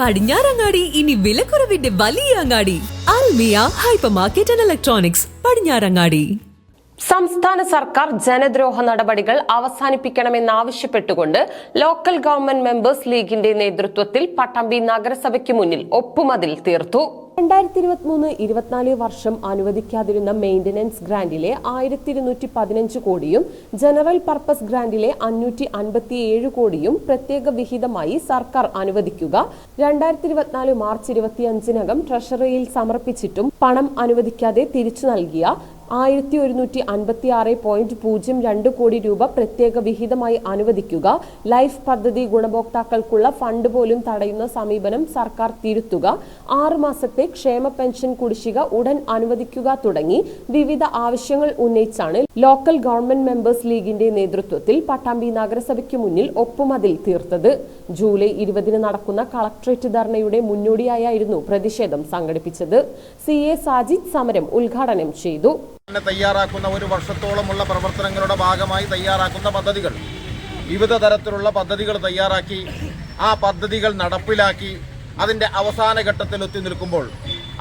പടിഞ്ഞാറങ്ങാടി ഇനി വിലക്കുറവിന്റെ വലിയ അങ്ങാടി. Almiya hyper market and electronics Padinjarangadi. സംസ്ഥാന സർക്കാർ ജനദ്രോഹ നടപടികൾ അവസാനിപ്പിക്കണമെന്നാവശ്യപ്പെട്ടുകൊണ്ട് ലോക്കൽ ഗവൺമെന്റ് മെമ്പേഴ്സ് ലീഗിന്റെ നേതൃത്വത്തിൽ പട്ടാമ്പി നഗരസഭയ്ക്ക് മുന്നിൽ ഒപ്പുമതിൽ തീർത്തു. രണ്ടായിരത്തി ഇരുപത്തിമൂന്ന് ഇരുപത്തിനാല് വർഷം അനുവദിക്കാതിരുന്ന മെയിന്റനൻസ് ഗ്രാന്റിലെ ആയിരത്തി ഇരുന്നൂറ്റി പതിനഞ്ച് കോടിയും ജനറൽ പർപ്പസ് ഗ്രാന്റിലെ അഞ്ഞൂറ്റി അൻപത്തിയേഴ് കോടിയും പ്രത്യേക വിഹിതമായി സർക്കാർ അനുവദിക്കുക. രണ്ടായിരത്തി ഇരുപത്തിനാല് മാർച്ച് ഇരുപത്തിയഞ്ചിനകം ട്രഷറിയിൽ സമർപ്പിച്ചിട്ടും പണം അനുവദിക്കാതെ തിരിച്ചു നൽകിയ ആയിരത്തി ഒരുന്നൂറ്റി അൻപത്തി ആറ് പോയിന്റ് പൂജ്യം രണ്ട് കോടി രൂപ പ്രത്യേക വിഹിതമായി അനുവദിക്കുക. ലൈഫ് പദ്ധതി ഗുണഭോക്താക്കൾക്കുള്ള ഫണ്ട് പോലും തടയുന്ന സമീപനം സർക്കാർ തിരുത്തുക. ആറു മാസത്തെ ക്ഷേമ പെൻഷൻ കുടിശ്ശിക ഉടൻ അനുവദിക്കുക തുടങ്ങി. വിവിധ ആവശ്യങ്ങൾ ഉന്നയിച്ചാണ് ലോക്കൽ ഗവൺമെന്റ് മെമ്പേഴ്സ് ലീഗിന്റെ നേതൃത്വത്തിൽ പട്ടാമ്പി നഗരസഭയ്ക്ക് മുന്നിൽ ഒപ്പുമതിൽ തീർത്തത്. ജൂലൈ ഇരുപതിന് നടക്കുന്ന കളക്ട്രേറ്റ് ധർണയുടെ മുന്നോടിയായിരുന്നു പ്രതിഷേധം സംഘടിപ്പിച്ചത്. സി എ സാജിദ് സമരം ഉദ്ഘാടനം ചെയ്തു. തന്നെ തയ്യാറാക്കുന്ന ഒരു വർഷത്തോളമുള്ള പ്രവർത്തനങ്ങളുടെ ഭാഗമായി തയ്യാറാക്കുന്ന പദ്ധതികൾ. വിവിധ തരത്തിലുള്ള പദ്ധതികൾ തയ്യാറാക്കി ആ പദ്ധതികൾ നടപ്പിലാക്കി അതിന്റെ അവസാന ഘട്ടത്തിൽ എത്തി നിൽക്കുമ്പോൾ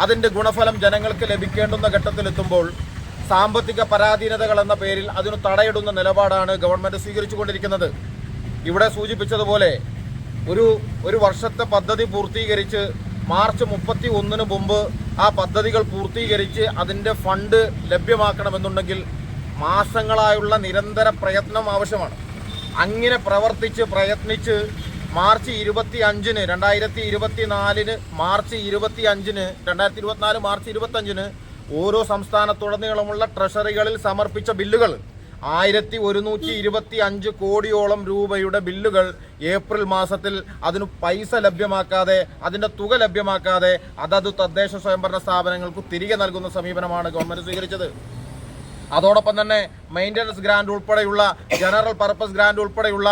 അതിന്റെ ഗുണഫലം ജനങ്ങൾക്ക് ലഭിക്കേണ്ടുന്ന ഘട്ടത്തിലെത്തുമ്പോൾ സാമ്പത്തിക പരാധീനതകൾ എന്ന പേരിൽ അതിന് തടയിടുന്ന നിലപാടാണ് ഗവൺമെന്റ് സ്വീകരിച്ചുകൊണ്ടിരിക്കുന്നത്. ഇവിടെ സൂചിപ്പിച്ചതുപോലെ ഒരു ഒരു വർഷത്തെ പദ്ധതി പൂർത്തീകരിച്ച് മാർച്ച് മുപ്പത്തി ഒന്നിന് മുമ്പ് ആ പദ്ധതികൾ പൂർത്തീകരിച്ച് അതിന്റെ ഫണ്ട് ലഭ്യമാക്കണമെന്നുണ്ടെങ്കിൽ മാസങ്ങളായുള്ള നിരന്തര പ്രയത്നം ആവശ്യമാണ്. അങ്ങനെ പ്രവർത്തിച്ച് പ്രയത്നിച്ച് മാർച്ച് ഇരുപത്തി അഞ്ചിന് രണ്ടായിരത്തി ഇരുപത്തി നാലിന് മാർച്ച് ഇരുപത്തി അഞ്ചിന് രണ്ടായിരത്തി ഇരുപത്തിനാല് മാർച്ച് ഇരുപത്തഞ്ചിന് ഓരോ സംസ്ഥാനത്തുടനീളമുള്ള ട്രഷറികളിൽ സമർപ്പിച്ച ബില്ലുകൾ ആയിരത്തി ഒരുന്നൂറ്റി ഇരുപത്തി അഞ്ച് കോടിയോളം രൂപയുടെ ബില്ലുകൾ ഏപ്രിൽ മാസത്തിൽ അതിന് പൈസ ലഭ്യമാക്കാതെ അതിന്റെ തുക ലഭ്യമാക്കാതെ അതത് തദ്ദേശ സ്വയംഭരണ സ്ഥാപനങ്ങൾക്ക് തിരികെ നൽകുന്ന സമീപനമാണ് ഗവൺമെന്റ് സ്വീകരിച്ചത്. അതോടൊപ്പം തന്നെ മെയിന്റനൻസ് ഗ്രാൻഡ് ഉൾപ്പെടെയുള്ള ജനറൽ പർപ്പസ് ഗ്രാൻഡ് ഉൾപ്പെടെയുള്ള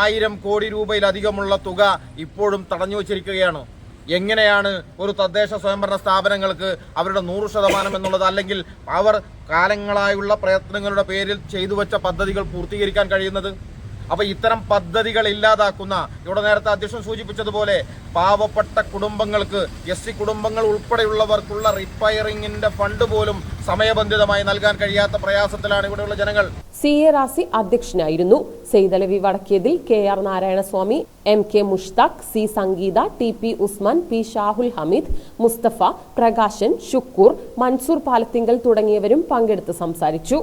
ആയിരം കോടി രൂപയിലധികമുള്ള തുക ഇപ്പോഴും തടഞ്ഞു വച്ചിരിക്കുകയാണ് എങ്ങനെയാണ് ഒരു തദ്ദേശ സ്വയംഭരണ സ്ഥാപനങ്ങൾക്ക് അവരുടെ നൂറ് ശതമാനം എന്നുള്ളത്? അല്ലെങ്കിൽ അവർ കാലങ്ങളായുള്ള പ്രയത്നങ്ങളുടെ പേരിൽ ചെയ്തു വെച്ച പദ്ധതികൾ പൂർത്തീകരിക്കാൻ കഴിയുന്നത്? അപ്പൊ ഇത്തരം പദ്ധതികൾ ഇല്ലാതാക്കുന്ന ഇവിടെ നേരത്തെ അധ്യക്ഷൻ സൂചിപ്പിച്ചതുപോലെ പാവപ്പെട്ട കുടുംബങ്ങൾക്ക് എസ് സി കുടുംബങ്ങൾ ഉൾപ്പെടെയുള്ളവർക്കുള്ള റിപ്പയറിംഗിന്റെ ഫണ്ട് പോലും സമയബന്ധിതമായി നൽകാൻ കഴിയാത്ത പ്രയാസത്തിലാണ് ഇവിടെയുള്ള ജനങ്ങൾ. സി എ റാസി അധ്യക്ഷനായിരുന്നു. Saithalavi Vadakkiyathil K R Narayanaswamy M K Mushtaq C Sangeetha T P Usman P Shahul Hameed Mustafa Prakashan Shukoor Mansoor Palathingal തുടങ്ങിയവരും പങ്കെടുത്ത് സംസാരിച്ചു.